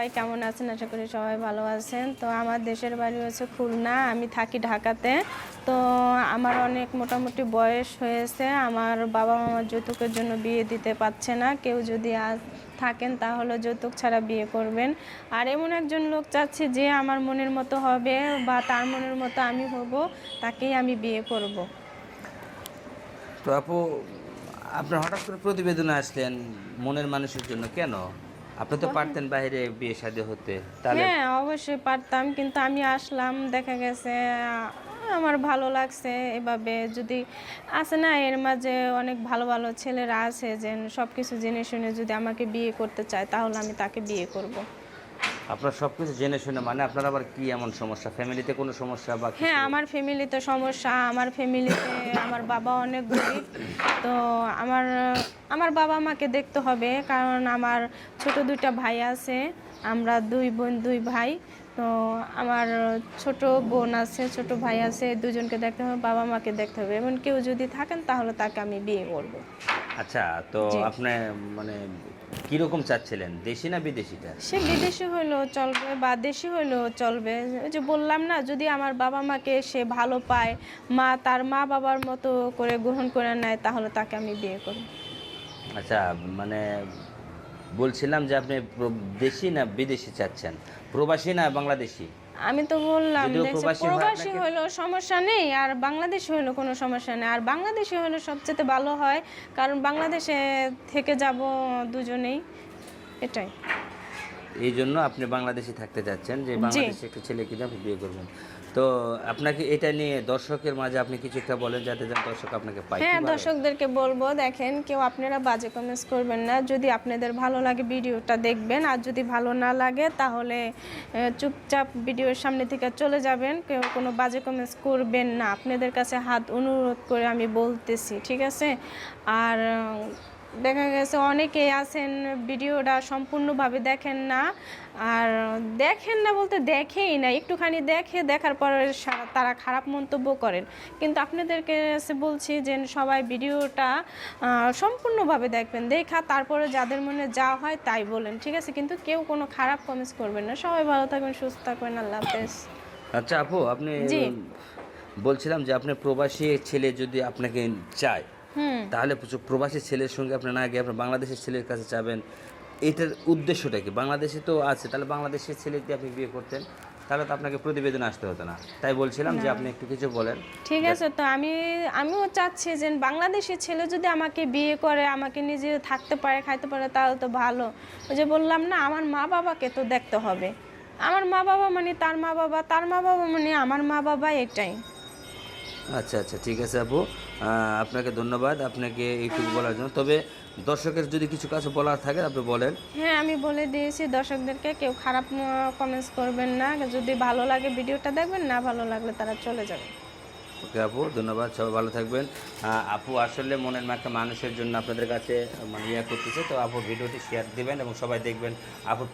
সবাই কেমন আছেন? আশা করি সবাই ভালো আছেন। তো আমার দেশের বাড়ি হচ্ছে খুলনা, আমি থাকি ঢাকাতে। তো আমার অনেক মোটামুটি বয়স হয়েছে। আমার বাবা মামার যৌতুকের জন্য বিয়ে দিতে পারছে না। কেউ যদি থাকেন তাহলে যৌতুক ছাড়া বিয়ে করবেন। আর এমন একজন লোক চাচ্ছি যে আমার মনের মতো হবে বা তার মনের মতো আমি হব, তাকেই আমি বিয়ে করব। তো আপু, আপনার হঠাৎ করে প্রতিবেদনে আসলেন মনের মানুষের জন্য, কেন? আপনি তো পারতেন বাইরে বিয়ে শাদী হতে তাহলে হ্যাঁ অবশ্যই পারতাম কিন্তু আমি আসলাম দেখা গেছে আমার ভালো লাগছে এভাবে যদি আছে না এর মাঝে অনেক ভালো ভালো ছেলেরা আছে যে সব কিছু জেনে শুনে যদি আমাকে বিয়ে করতে চায় তাহলে আমি তাকে বিয়ে করব। আপনার সব কিছু জেনে শুনে মানে আপনার আবার কি এমন সমস্যা? ফ্যামিলিতে কোনো সমস্যা বা হ্যাঁ আমার ফ্যামিলিতে সমস্যা। আমার ফ্যামিলিতে আমার বাবা অনেক গরিব। তো আমার আমার বাবা মাকে দেখতে হবে কারণ আমার ছোট দুইটা ভাই আছে। আমরা দুই বোন, দুই ভাই। তো আমার ছোট বোন আছে, ছোট ভাই আছে, দুজনকে দেখতে হবে, বাবা মাকে দেখতে হবে। এমন কেউ যদি থাকেন তাহলে তাকে আমি বিয়ে করব। আচ্ছা তো আপনি মানে কীরকম চাচ্ছিলেন দেশি না বিদেশিটা? সে বিদেশি হইলেও চলবে বা দেশি হইলেও চলবে। ওই যে বললাম না যদি আমার বাবা মাকে সে ভালো পায় মা তার মা বাবার মতো করে গ্রহণ করে নেয় তাহলে তাকে আমি বিয়ে করব। আচ্ছা মানে বলছিলাম যে আপনি দেশি না বিদেশি চাচ্ছেন? প্রবাসী না বাংলাদেশি? আমি তো বললাম প্রবাসী হইলেও সমস্যা নেই আর বাংলাদেশে হলো কোনো সমস্যা নেই। আর বাংলাদেশে হলো সবচেয়ে ভালো হয় কারণ বাংলাদেশে থেকে যাব দুজনেই এটাই। এই জন্য আপনি বাংলাদেশে থাকতে চাচ্ছেন যে বাংলাদেশে একটা ছেলে কিনে আপনি বিয়ে করবেন। তো আপনাকে এটা নিয়ে দর্শকের মাঝে আপনি কিছু একটা বলেন যাতে দর্শক আপনাকে পায়। হ্যাঁ দর্শকদেরকে বলব দেখেন কেউ আপনারা বাজে কমেন্টস করবেন না। যদি আপনাদের ভালো লাগে ভিডিওটা দেখবেন আর যদি ভালো না লাগে তাহলে চুপচাপ ভিডিওর সামনে থেকে চলে যাবেন। কেউ কোনো বাজে কমেন্টস করবেন না। আপনাদের কাছে হাত অনুরোধ করে আমি বলতেছি ঠিক আছে? আর দেখা গেছে অনেকেই আছেন ভিডিওটা সম্পূর্ণভাবে দেখেন না। আর দেখেন না বলতে দেখেই না একটুখানি দেখে দেখার পরে তারা খারাপ মন্তব্য করেন। কিন্তু আপনাদেরকে বলছি যে সবাই ভিডিওটা সম্পূর্ণভাবে দেখবেন দেখা তারপরে যাদের মনে যা হয় তাই বলেন ঠিক আছে? কিন্তু কেউ কোনো খারাপ কমেন্টস করবেন না। সবাই ভালো থাকবেন সুস্থ থাকবেন আল্লাহ হাফেজ। আচ্ছা আপু আপনি জি। বলছিলাম যে আপনি প্রবাসী ছেলে যদি আপনাকে চায় তাহলে প্রচুর প্রবাসী ছেলের সঙ্গে আপনি না গিয়ে আপনার বাংলাদেশের ছেলের কাছে যাবেন এটার উদ্দেশ্যটা কি? বাংলাদেশে তো আছে তাহলে বাংলাদেশের ছেলে দিয়ে আপনি বিয়ে করতেন তাহলে তো আপনাকে প্রতিবেদন আসতে হতো না। তাই বলছিলাম যে আপনি একটু কিছু বলেন। ঠিক আছে তো আমি আমিও চাচ্ছি যে বাংলাদেশি ছেলে যদি আমাকে বিয়ে করে আমাকে নিজে থাকতে পারে খাইতে পারে তাহলে তো ভালো। ওই যে বললাম না আমার মা বাবাকে তো দেখতে হবে। আমার মা বাবা মানে তার মা বাবা তার মা বাবা মানে আমার মা বাবা এটাই। আচ্ছা আচ্ছা ঠিক আছে আপু। আপনাকে ধন্যবাদ আপনাকে এইটুকু বলার জন্য। তবে দর্শকের যদি কিছু কাছে বলার থাকে আপনি বলেন। হ্যাঁ আমি বলে দিয়েছি দর্শকদেরকে কেউ খারাপ কমেন্টস করবেন না। যদি ভালো লাগে ভিডিওটা দেখবেন না ভালো লাগলে তারা চলে যাবে। ওকে আপু ধন্যবাদ সবাই ভালো থাকবেন। আপু আসলে মনের মাকে মানুষের জন্য আপনাদের কাছে মানে ইয়ে করতেছে। তো আপু ভিডিওটি শেয়ার দিবেন এবং সবাই দেখবেন আপুর